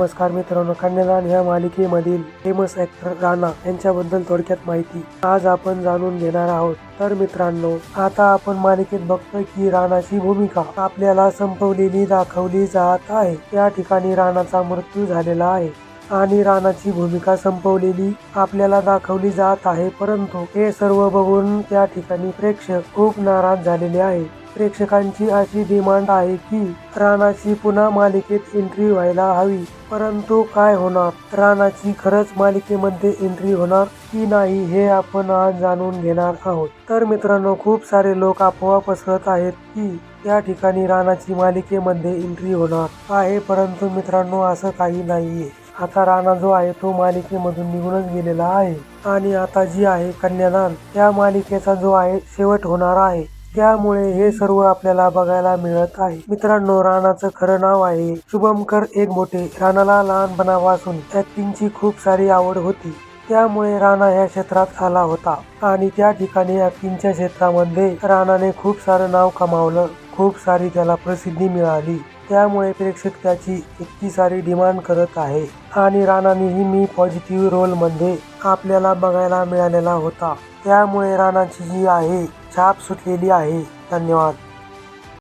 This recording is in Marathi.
नमस्कार मित्रांनो कन्यादान ह्या मालिकेमधील फेमस ऍक्टर राणा यांच्याबद्दल थोडक्यात माहिती आज आपण जाणून घेणार आहोत. तर मित्रांनो आता आपण मालिकेत बघतोय की राणाची भूमिका आपल्याला संपवलेली दाखवली जात आहे. या ठिकाणी राणाचा मृत्यू झालेला आहे आणि राणाची भूमिका संपवलेली आपल्याला दाखवली जात आहे. परंतु हे सर्व बघून त्या ठिकाणी प्रेक्षक खूप नाराज झालेले आहे प्रेक्षकांची अशी डिमांड आहे की राणाची पुन्हा मालिकेत एंट्री व्हायला हवी. परंतु काय होणार? राणाची खरंच मालिकेमध्ये एंट्री होणार की नाही हे आपण आज जाणून घेणार आहोत. तर मित्रांनो खूप सारे लोक अफवा पसरत आहेत की त्या ठिकाणी राणाची मालिकेमध्ये एंट्री होणार आहे. परंतु मित्रांनो असं काही नाहीये. आता राणा जो आहे तो मालिकेमधून निघूनच गेलेला आहे. आणि आता जी आहे कन्यादान त्या मालिकेचा जो आहे शेवट होणार आहे. त्यामुळे हे सर्व आपल्याला बघायला मिळत आहे. मित्रांनो राणाचं खरं नाव आहे शुभमकर एक मोठे. राणाला लहानपणापासून ऍक्टिंगची खूप सारी आवड होती. त्यामुळे राणा या क्षेत्रात आला होता. आणि त्या ठिकाणी ऍक्टिंगच्या क्षेत्रामध्ये राणाने खूप सारं नाव कमावलं. खूप सारी त्याला प्रसिद्धी मिळाली. त्यामुळे प्रेक्षक त्याची इतकी सारी डिमांड करत आहे. आणि राणानेही मी पॉझिटिव्ह रोलमध्ये आपल्याला बघायला मिळालेला होता. त्यामुळे राणाची जी आहे छाप सुटलेली आहे. धन्यवाद.